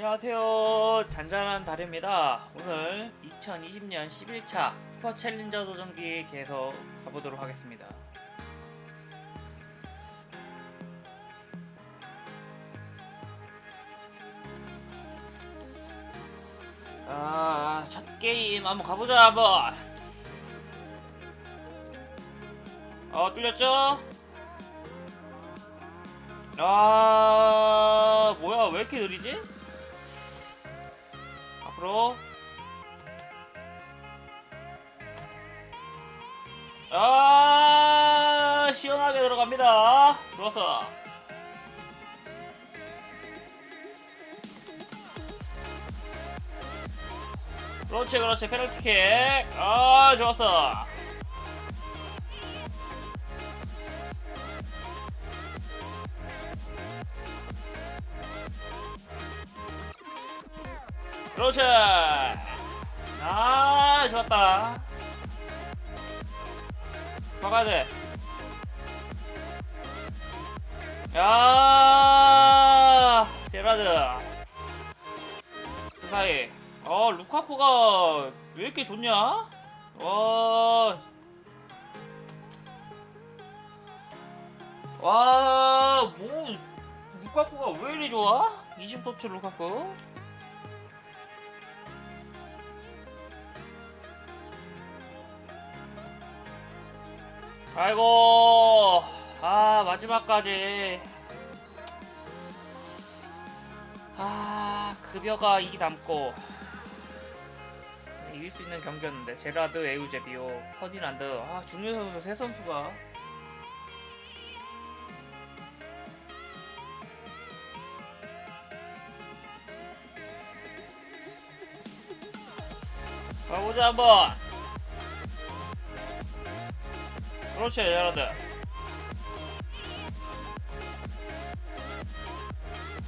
안녕하세요. 잔잔한 달입니다. 오늘 2020년 11차 슈퍼 챌린저 도전기 계속 가보도록 하겠습니다. 아, 첫 게임 한번 가보자, 한번. 어, 뚫렸죠? 아, 뭐야, 왜 이렇게 느리지? 앞으로. 아, 시원하게 들어갑니다. 좋았어. 그렇지, 그렇지. 페널티킥. 아, 좋았어. 그렇지. 아, 좋았다. 막아야 돼. 야, 제라드. 그 사이. 어, 루카쿠가 왜 이렇게 좋냐? 와. 와, 뭐, 루카쿠가 왜 이리 좋아? 20도치 루카쿠? 아이고 아 마지막까지. 아 급여가 이 남고. 이길 수 있는 경기였는데 제라드, 에우제비오, 퍼디난드. 아 중요 선수 세 선수가. 가보자 한번 그렇지 제라드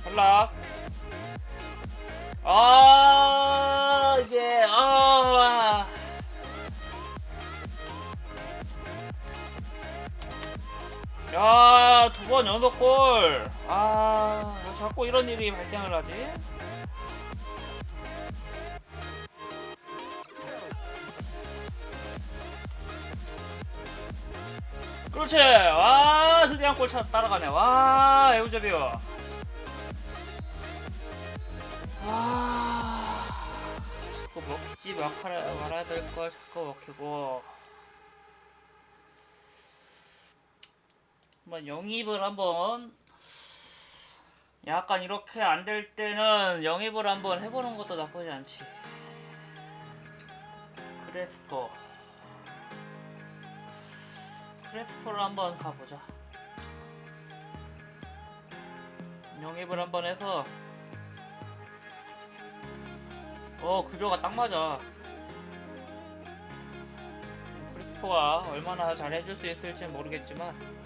탈락 아 이게 아 야, 두 번 연속 골. 아, 왜 자꾸 이런 일이 발생을 하지? 그렇지. 와, 드디어 한골 차 따라가네. 와, 에우제비오. 아, 자꾸 먹지 말아야, 될 걸 자꾸 먹히고. 한번 영입을 한번 약간 이렇게 안 될 때는 영입을 한번 해보는 것도 나쁘지 않지. 크레스포. 크레스포를 한번 가보자. 영입을 한번 해서 어 급여가 딱 맞아. 크리스포가 얼마나 잘 해줄 수 있을지 는 모르겠지만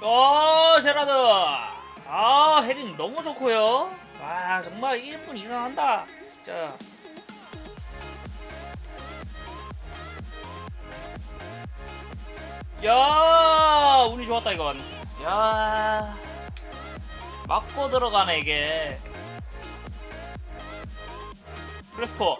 어 제라드. 아 헤딩 너무 좋고요. 와 정말 1분 이상 한다. 진짜. 야 운이 좋았다 이건. 야 맞고 들어가네 이게. 크레스포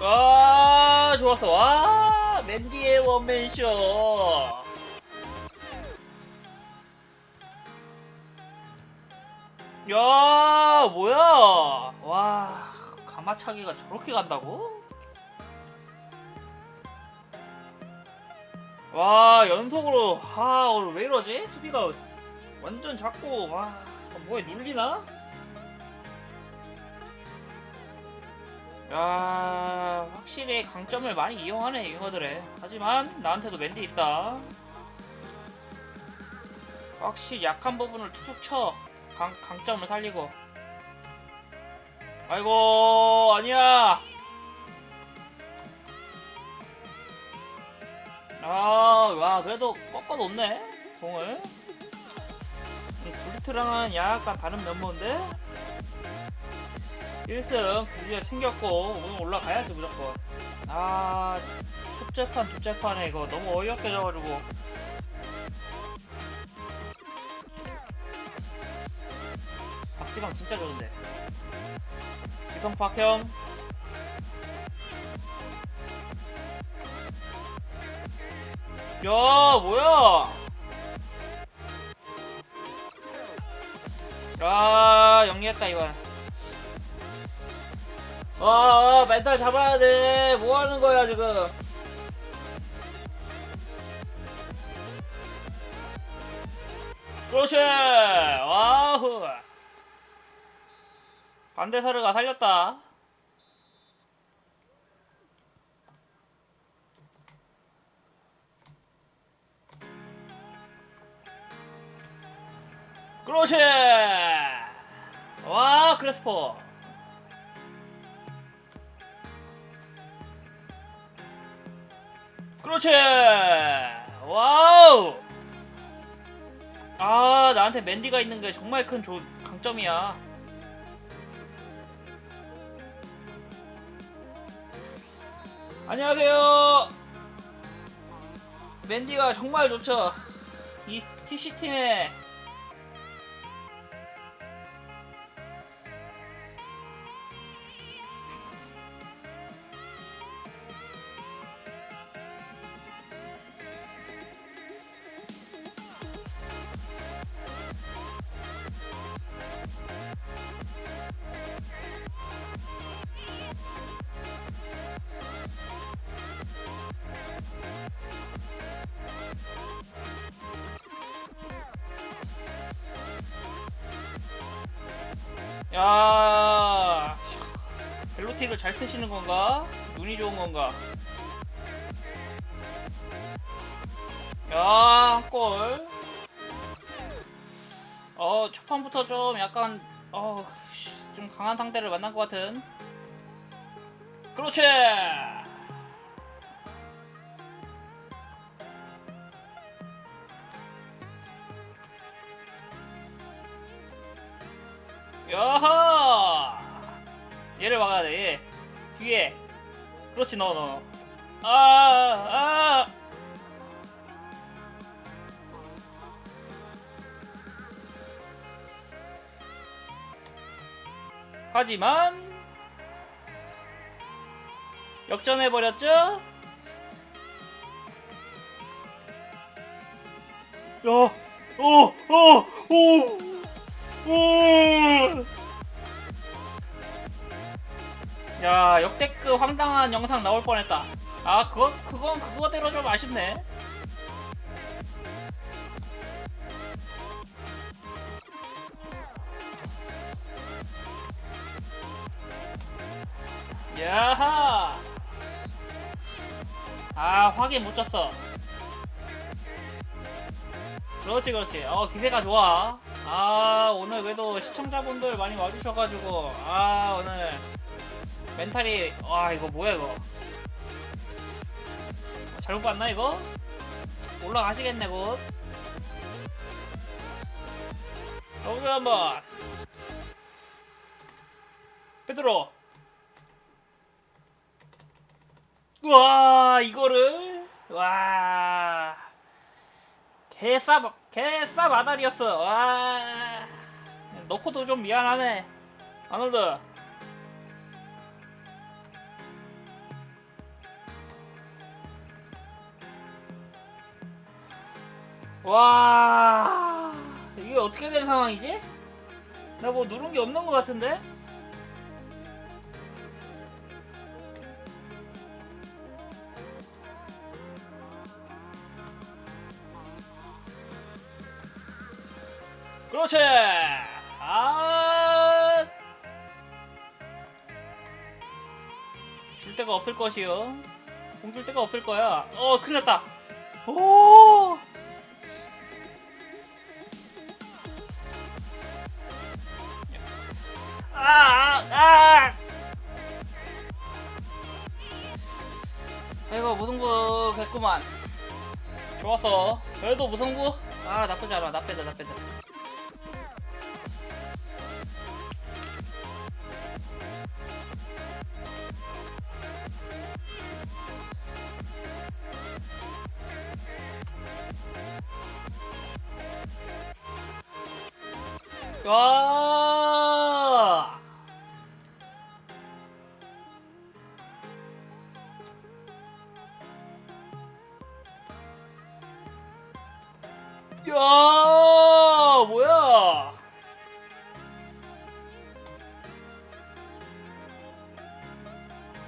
와 좋았어 와 맨디의 원맨쇼 야 뭐야 와 가마차기가 저렇게 간다고? 와 연속으로 아 오늘 왜 이러지? 투비가 완전 작고 와 뭐에 눌리나? 야 확실히 강점을 많이 이용하네 잉어들의. 하지만 나한테도 맨디 있다. 확실히 약한 부분을 툭툭 쳐. 강, 강점을 살리고. 아이고 아니야. 아, 와, 그래도 꺾어 놓네, 공을. 이 블리트랑은 약간 다른 면모인데? 1승 드디어 챙겼고, 오늘 올라가야지, 무조건. 아, 첫째 판, 둘째 판에 이거 너무 어이없게 져가지고. 박지방 진짜 좋은데. 지성 박형. 야 뭐야 아 영리했다 이 건아 멘탈 잡아야 돼. 뭐 하는 거야 지금? 그렇지. 와우. 반대사르가 살렸다. 그렇지. 와 크레스포 그렇지. 와우. 아 나한테 맨디가 있는 게 정말 큰 조, 강점이야. 안녕하세요. 맨디가 정말 좋죠. 이 TC팀의 야 벨로틱을 잘 트시는 건가? 눈이 좋은 건가? 야, 골. 어, 초판부터 좀 약간 어, 씨, 좀 강한 상대를 만난 것 같은. 그렇지. 야하! 얘를 막아야 돼, 얘. 뒤에. 그렇지, 너, 너. 아, 아! 하지만 역전해 버렸죠? 야, 오, 오, 오, 오. 야, 역대급 황당한 영상 나올 뻔했다. 아, 그건 그건 그거대로 좀 아쉽네. 야하! 아, 확인 못 쳤어. 그렇지, 그렇지. 어, 기세가 좋아. 아, 오늘 그래도 시청자분들 많이 와주셔가지고, 아, 오늘 멘탈이, 와, 이거 뭐야, 이거. 잘못 봤나, 이거? 올라가시겠네, 곧. 여기 한번. 페드로. 우와 이거를 와 개싸 개싸 마다리였어. 와. 넣고도 좀 미안하네. 아놀드. 와. 이게 어떻게 된 상황이지? 나 뭐 누른 게 없는 것 같은데? 그렇지. 아. 줄 데가 없을 것이요. 공줄 데가 없을 거야. 어, 큰일 났다. 오. 아, 아, 아. 아이고 무승부 됐구만. 좋았어. 그래도 무승부? 아 나쁘지 않아. 나빼다 나빼다. 와! 야, 뭐야?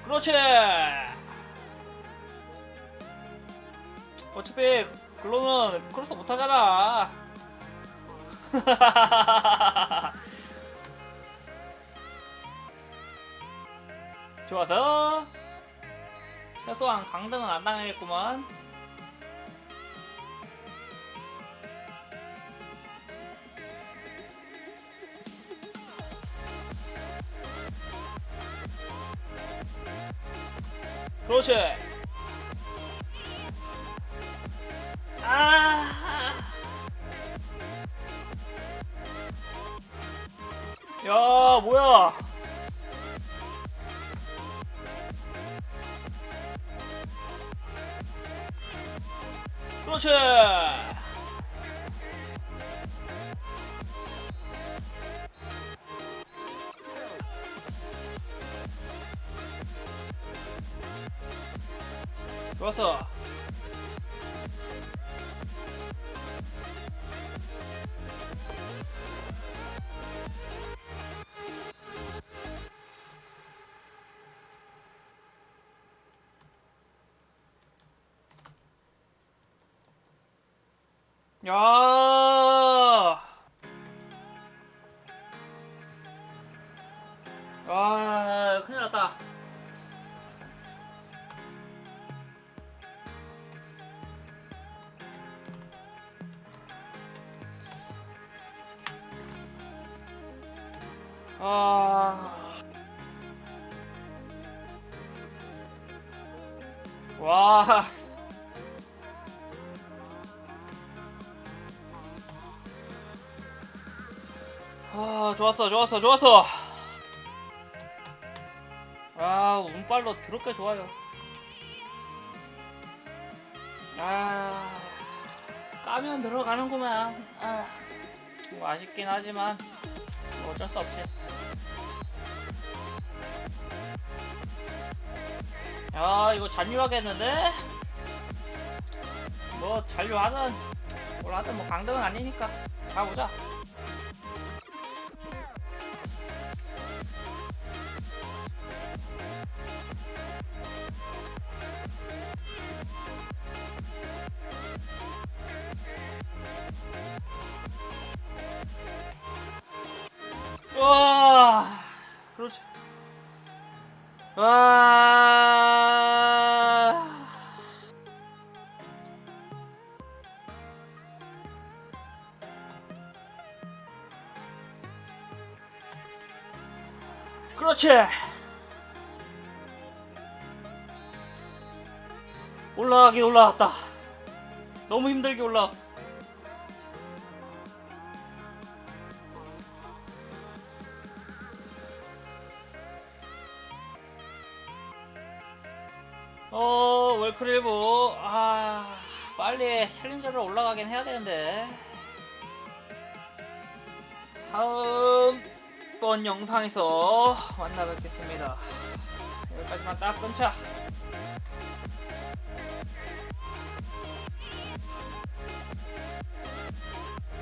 그렇지. 어차피 글로는 크로스 못하잖아. 좋아서 최소한 강등은 안 당하겠구만. 그렇지. 아. 야, 뭐야? 그렇지. 좋았어. 아, 큰일 났다. 아. 와. 아, 좋았어, 좋았어, 좋았어. 아, 운빨로 더럽게 좋아요. 아, 까면 들어가는구만. 아, 뭐 아쉽긴 하지만 뭐 어쩔 수 없지. 야, 이거 잔류하겠는데? 뭐 잔류하든 뭘 하든 뭐 강등은 아니니까 가보자. 와. 그렇지. 올라가긴 올라왔다. 너무 힘들게 올라왔어. 어, 월크릴브. 아, 빨리 챌린저로 올라가긴 해야 되는데. 다음 번 영상에서 만나 뵙겠습니다. 여기까지만 딱 끊자.